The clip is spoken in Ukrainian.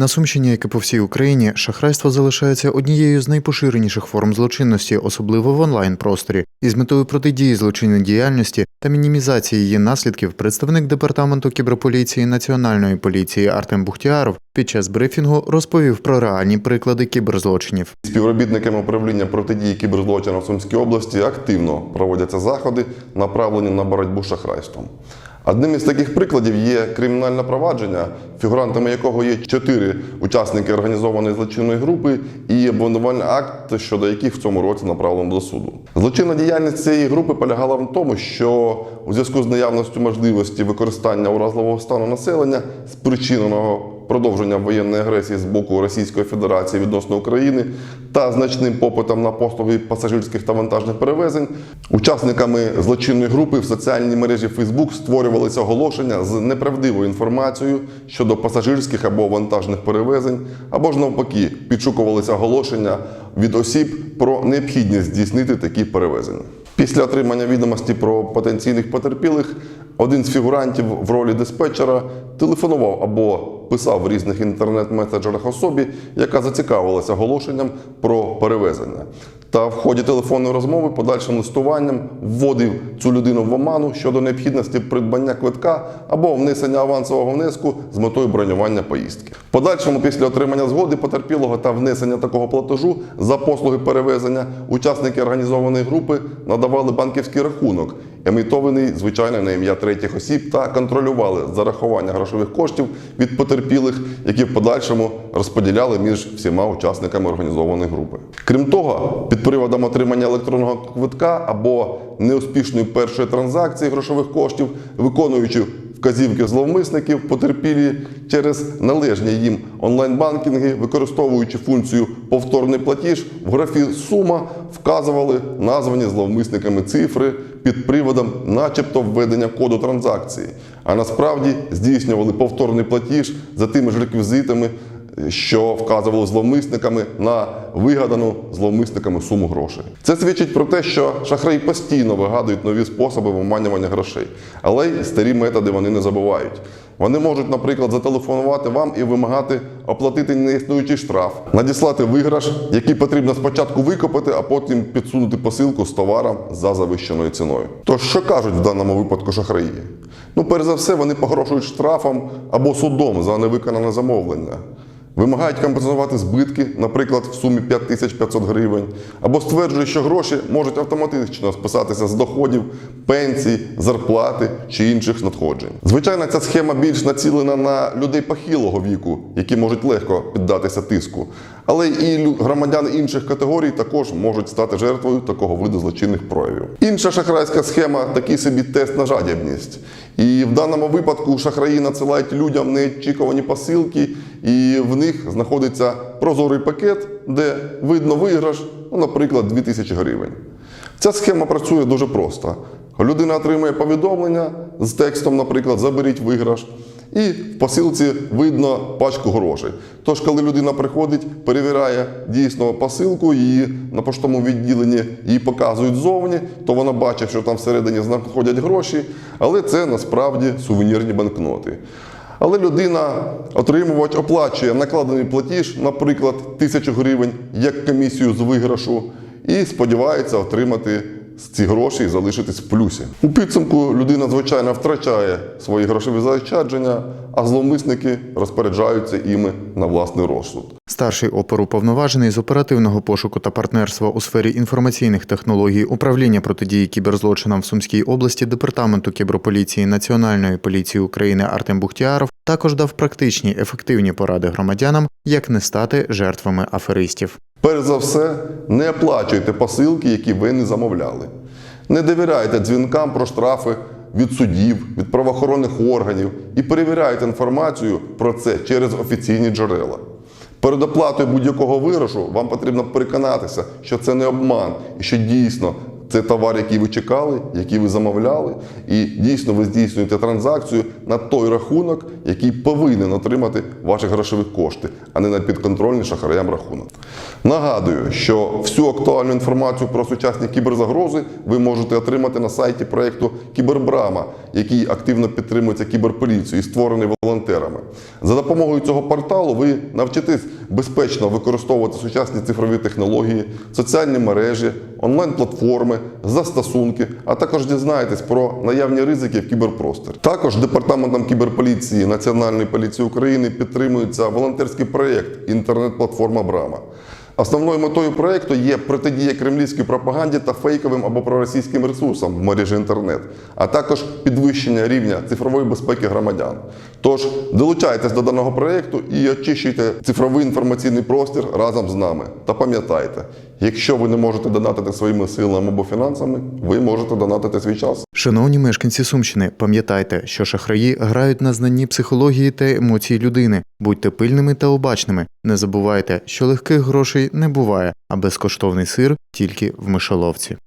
На Сумщині, як і по всій Україні, шахрайство залишається однією з найпоширеніших форм злочинності, особливо в онлайн-просторі. Із метою протидії злочинній діяльності та мінімізації її наслідків представник департаменту кіберполіції Національної поліції Артем Бухтіаров під час брифінгу розповів про реальні приклади кіберзлочинів. Співробітниками управління протидії кіберзлочинам в Сумській області активно проводяться заходи, направлені на боротьбу з шахрайством. Одним із таких прикладів є кримінальне провадження, фігурантами якого є чотири учасники організованої злочинної групи і обвинувальний акт, щодо яких в цьому році направлено до суду. Злочинна діяльність цієї групи полягала в тому, що у зв'язку з наявністю можливості використання уразливого стану населення, спричиненого продовження воєнної агресії з боку Російської Федерації відносно України та значним попитом на послуги пасажирських та вантажних перевезень, учасниками злочинної групи в соціальній мережі Facebook створювалися оголошення з неправдивою інформацією щодо пасажирських або вантажних перевезень, або ж навпаки, підшукувалися оголошення від осіб про необхідність здійснити такі перевезення. Після отримання відомості про потенційних потерпілих, один з фігурантів в ролі диспетчера телефонував або писав в різних інтернет-меседжерах особі, яка зацікавилася оголошенням про перевезення. Та в ході телефонної розмови подальшим листуванням вводив цю людину в оману щодо необхідності придбання квитка або внесення авансового внеску з метою бронювання поїздки. Подальшому, після отримання згоди потерпілого та внесення такого платежу за послуги перевезення, учасники організованої групи надавали банківський рахунок, емітований звичайно на ім'я третіх осіб, та контролювали зарахування грошових коштів від потерпілих, які в подальшому розподіляли між всіма учасниками організованої групи. Крім того, під приводом отримання електронного квитка або неуспішної першої транзакції грошових коштів, виконуючи вказівки зловмисників, потерпілі через належні їм онлайн-банкінги, використовуючи функцію повторний платіж, в графі сума вказували названі зловмисниками цифри під приводом, начебто введення коду транзакції, а насправді здійснювали повторний платіж за тими ж реквізитами, що вказували зловмисниками на вигадану зловмисниками суму грошей. Це свідчить про те, що шахраї постійно вигадують нові способи виманювання грошей, але й старі методи вони не забувають. Вони можуть, наприклад, зателефонувати вам і вимагати оплатити неіснуючий штраф, надіслати виграш, який потрібно спочатку викопати, а потім підсунути посилку з товаром за завищеною ціною. Тож, що кажуть в даному випадку шахраї? Ну, перш за все, вони погрошують штрафом або судом за невиконане замовлення. Вимагають компенсувати збитки, наприклад, в сумі 5500 гривень, або стверджують, що гроші можуть автоматично списатися з доходів, пенсій, зарплати чи інших надходжень. Звичайно, ця схема більш націлена на людей похилого віку, які можуть легко піддатися тиску. Але і громадяни інших категорій також можуть стати жертвою такого виду злочинних проявів. Інша шахрайська схема такий собі тест на жадібність. І в даному випадку шахраї надсилають людям неочікувані посилки, і в них знаходиться прозорий пакет, де видно виграш, ну, наприклад, 2000 гривень. Ця схема працює дуже просто. Людина отримує повідомлення з текстом, наприклад, заберіть виграш. І в посилці видно пачку грошей. Тож, коли людина приходить, перевіряє дійсно посилку, її на поштовому відділенні її показують ззовні, то вона бачить, що там всередині знаходять гроші, але це насправді сувенірні банкноти. Але людина, отримувач, оплачує накладений платіж, наприклад, тисячу гривень як комісію з виграшу, і сподівається отримати ці гроші і залишитись в плюсі. У підсумку людина, звичайно, втрачає свої грошові заощадження, а зловмисники розпоряджаються іми на власний розсуд. Старший оперуповноважений з оперативного пошуку та партнерства у сфері інформаційних технологій управління протидії кіберзлочинам в Сумській області департаменту кіберполіції Національної поліції України Артем Бухтіаров також дав практичні ефективні поради громадянам, як не стати жертвами аферистів. Перш за все, не оплачуйте посилки, які ви не замовляли. Не довіряйте дзвінкам про штрафи від судів, від правоохоронних органів і перевіряйте інформацію про це через офіційні джерела. Перед оплатою будь-якого виграшу вам потрібно переконатися, що це не обман і що дійсно Це товар, який ви чекали, який ви замовляли, і дійсно ви здійснюєте транзакцію на той рахунок, який повинен отримати ваші грошові кошти, а не на підконтрольний шахраям рахунок. Нагадую, що всю актуальну інформацію про сучасні кіберзагрози ви можете отримати на сайті проєкту Кібербрама, який активно підтримується кіберполіцією і створений волонтерами. За допомогою цього порталу ви навчитесь безпечно використовувати сучасні цифрові технології, соціальні мережі, онлайн-платформи, застосунки, а також дізнаєтесь про наявні ризики в кіберпросторі. Також департаментом кіберполіції Національної поліції України підтримується волонтерський проєкт інтернет-платформа Брама. Основною метою проєкту є протидія кремлівській пропаганді та фейковим або проросійським ресурсам в мережі інтернет, а також підвищення рівня цифрової безпеки громадян. Тож долучайтесь до даного проєкту і очищуйте цифровий інформаційний простір разом з нами. Та пам'ятайте, якщо ви не можете донатити своїми силами або фінансами, ви можете донатити свій час. Шановні мешканці Сумщини, пам'ятайте, що шахраї грають на знанні психології та емоцій людини. Будьте пильними та обачними. Не забувайте, що легких грошей не буває, а безкоштовний сир тільки в мишоловці.